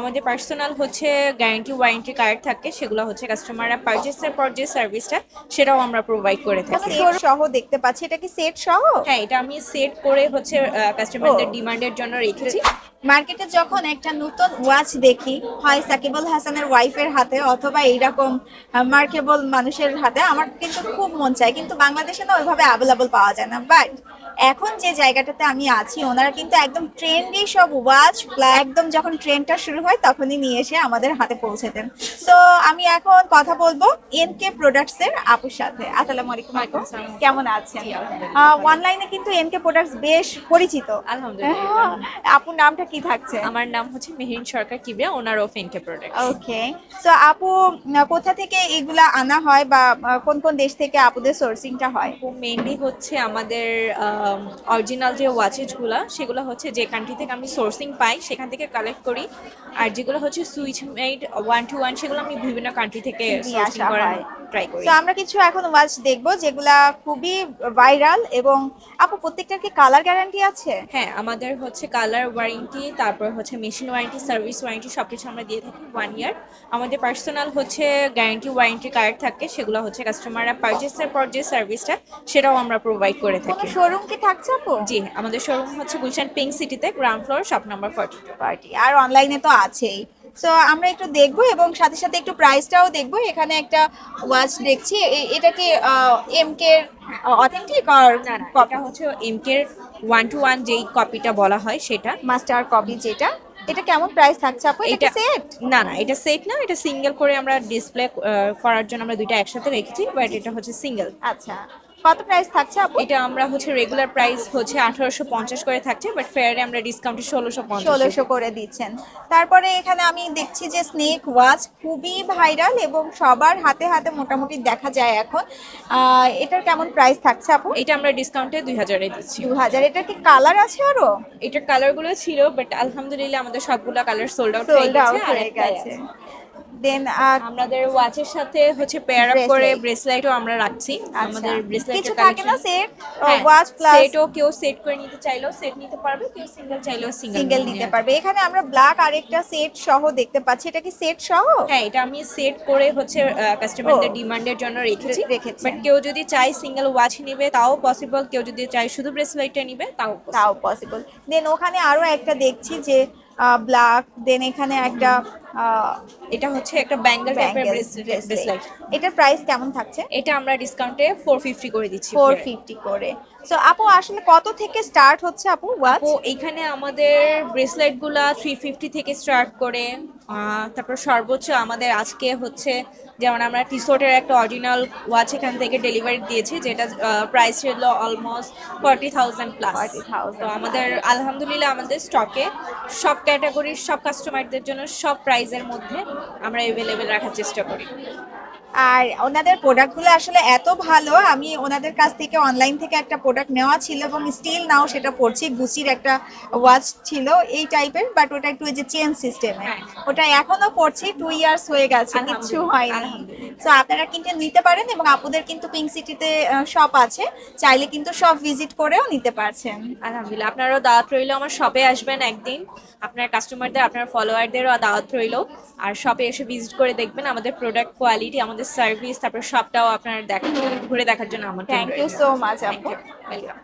আমাদের পার্সোনাল হচ্ছে guarantee warranty card থাকে সেগুলো হচ্ছে কাস্টমাররা পারচেসের পর যে সার্ভিসটা সেটাও আমরা প্রোভাইড করে থাকি। সহ দেখতে পাচ্ছি? এটা কি সেট সহ? হ্যাঁ এটা আমি সেট করে হচ্ছে কাস্টমারদের ডিমান্ডের জন্য রেখেছি। মার্কেটে যখন একটা নতুন ওয়াচ দেখি হয় সাকিবুল হাসানের ওয়াইফের হাতে অথবা এইরকম মার্কেবল মানুষের হাতে আমার কিন্তু খুব মন চায়। কিন্তু বাংলাদেশে না ওইভাবে অ্যাভেলেবল পাওয়া যায় না। বাট এখন যে জায়গাটাতে আমি আছি ওনারা কিন্তু একদম ট্রেন্ডি সব ওয়াচ একদম যখন ট্রেনটা শুরু হয় তখনই নিয়ে এসে আমাদের হাতে পৌঁছে দেন। সো আমি এখন কথা বলব এনকে প্রোডাক্টস এর আপুর সাথে। আসসালামু আলাইকুম। কেমন আছেন? অনলাইনে কিন্তু এন কে প্রোডাক্টস বেশ পরিচিত। আলহামদুলিল্লাহ। আপুর নামটা কি থাকছে? আমার নাম হচ্ছে Mehin Sarkar Kibria owner of NK product okay so আপু কোথা থেকে এগুলা আনা হয় বা কোন কোন দেশ থেকে আপুদের সোর্সিংটা হয়? মেইনলি হচ্ছে আমাদের অরিজিনাল যে ওয়াচেসগুলো সেগুলো হচ্ছে যে কান্ট্রি থেকে আমি সোর্সিং পাই সেখান থেকে কালেক্ট করি। আর যেগুলো হচ্ছে Swiss made one two one সেগুলো আমি বিভিন্ন কান্ট্রি থেকে সোর্সিং করার ট্রাই করি। তো আমরা কিছু এখন ওয়াচ দেখব যেগুলা খুবই ভাইরাল এবং আপু প্রত্যেকটার কি কালার গ্যারান্টি আছে? হ্যাঁ আমাদের হচ্ছে কালার ওয়ারেন্টি তারপর হচ্ছে মেশিন ওয়ারেন্টি সার্ভিস ওয়ারেন্টি সব কিছু আমরা দিয়ে থাকি ওয়ান ইয়ার আমাদের পার্সোনাল হচ্ছে গ্যারান্টি ওয়ারেন্টি কার্ড থাকে সেগুলো হচ্ছে কাস্টমাররা পারচেসের পর যে সার্ভিসটা সেটাও আমরা প্রোভাইড করে থাকি। শোরুম কি থাকছে আপু? জি আমাদের শোরুম হচ্ছে গুলশান পিঙ্ক সিটিতে ground floor shop number forty two party আর অনলাইনে তো আছেই। সো আমরা একটু দেখব এবং সাথে সাথে একটু প্রাইসটাও দেখব। এখানে একটা ওয়াচ দেখছি এটা কি এম কে অথেন্টিক আর এটা হচ্ছে এমকের ওয়ান টু ওয়ান যেই কপিটা বলা হয় সেটা। মাস্টার কপি যেটা। এটা কেমন প্রাইস থাকছে আপু? এটা এটা- সেট না না এটা সেট না এটা সিঙ্গেল করে আমরা ডিসপ্লে করার জন্য আমরা দুইটা একসাথে রেখেছি বাট এটা হচ্ছে সিঙ্গেল আচ্ছা। কত প্রাইস থাকছে আপু? এটা আমরা হচ্ছে রেগুলার প্রাইস হচ্ছে আঠারোশো পঞ্চাশ করে থাকছে বাট ফেয়ারে আমরা ডিসকাউন্টে ষোলোশো ষোলোশো করে দিচ্ছেন। তারপরে এখানে আমি দেখছি যে স্নেক ওয়াচ খুবই ভাইরাল এবং সবার হাতে হাতে মোটামুটি দেখা যায় এখন। আহ, এটার কেমন প্রাইস থাকছে আপু? এটা আমরা ডিসকাউন্টে দুই হাজারে দিচ্ছি। দু হাজার। এটার কি কালার আছে আরও? এটার কালারগুলো ছিল বাট আলহামদুলিল্লাহ আমাদের সবগুলা colour sold out sold out হয়ে গেছে। দেন আমাদের ওয়াচের সাথে হচ্ছে পেয়ার আপ করে ব্রেসলেটও আমরা রাখছি। আমাদের ব্রেসলেটের আচ্ছা। কিছু থাকে না সেট ওয়াচ ওয়াচ প্লাস সেটও কেউ সেট করে নিতে চাইলেও সেট নিতে পারবে কেউ সিঙ্গেল চাইলেও সিঙ্গেল নিতে পারবে। এখানে আমরা ব্ল্যাক আরেকটা সেট সহ দেখতে পাচ্ছি। এটা কি সেট সহ? হ্যাঁ এটা আমি সেট করে হচ্ছে কাস্টমারদের ডিমান্ডের জন্য রেখেছি। রেখেছেন। বাট কেউ যদি চায় সিঙ্গেল ওয়াচ নিবে তাও পসিবল কেউ যদি চায় শুধু ব্রেসলেটটা নিবে তাও তাও পসিবল দেন ওখানে আরও একটা দেখছি যে ব্ল্যাক দেন এখানে একটা এটা হচ্ছে একটা ব্যাঙ্গেল টাইপের ব্রেসলেট এটার প্রাইস কেমন থাকছে? এটা আমরা ডিসকাউন্টে ফোর ফিফটি করে দিচ্ছি ফোর ফিফটি করে। সো আপু আসলে কত থেকে স্টার্ট হচ্ছে আপু? ওয়াচ তো এইখানে আমাদের ব্রেসলেটগুলা থ্রি ফিফটি থেকে স্টার্ট করে। তারপর সর্বোচ্চ আমাদের আজকে হচ্ছে যেমন আমরা টিশোর্টের একটা অরিজিনাল ওয়াচ এখান থেকে ডেলিভারি দিয়েছি যেটা প্রাইস ছিল অলমোস্ট ফর্টি থাউজেন্ড প্লাস 40,000 তো আমাদের আলহামদুলিল্লাহ আমাদের স্টকে সব ক্যাটাগরির সব কাস্টমারদের জন্য সব প্রাইজের মধ্যে আমরা অ্যাভেলেবেল রাখার চেষ্টা করি। আর ওনাদের প্রোডাক্টগুলো আসলে এত ভালো আমি ওনাদের কাছ থেকে অনলাইন থেকে একটা প্রোডাক্ট নেওয়া ছিল এবং স্টিল নাও সেটা পড়ছি গুচির একটা ওয়াচ ছিল এই টাইপের বাট ওটা একটু যে চেন সিস্টেমে হ্যাঁ। ওটা এখনও পড়ছি টু ইয়ার্স হয়ে গেছে কিচ্ছু হয়নি। সো আপনারা কিন্তু নিতে পারেন এবং আপুদের কিন্তু পিঙ্ক সিটিতে শপ আছে চাইলে কিন্তু সব ভিজিট করেও নিতে পারছেন। আলহামদুলিল্লাহ আপনারও দাওয়াত রইল আমার শপে আসবেন একদিন। আপনার কাস্টমারদের আপনার ফলোয়ারদেরও দাওয়াত রইল। আর শপে এসে ভিজিট করে দেখবেন আমাদের প্রোডাক্ট কোয়ালিটি আমাদের সার্ভিস তারপর সবটাও আপনার দেখেন ঘুরে দেখার জন্য আমার থ্যাংক ইউ সো মাচ আপু। ওয়েলকাম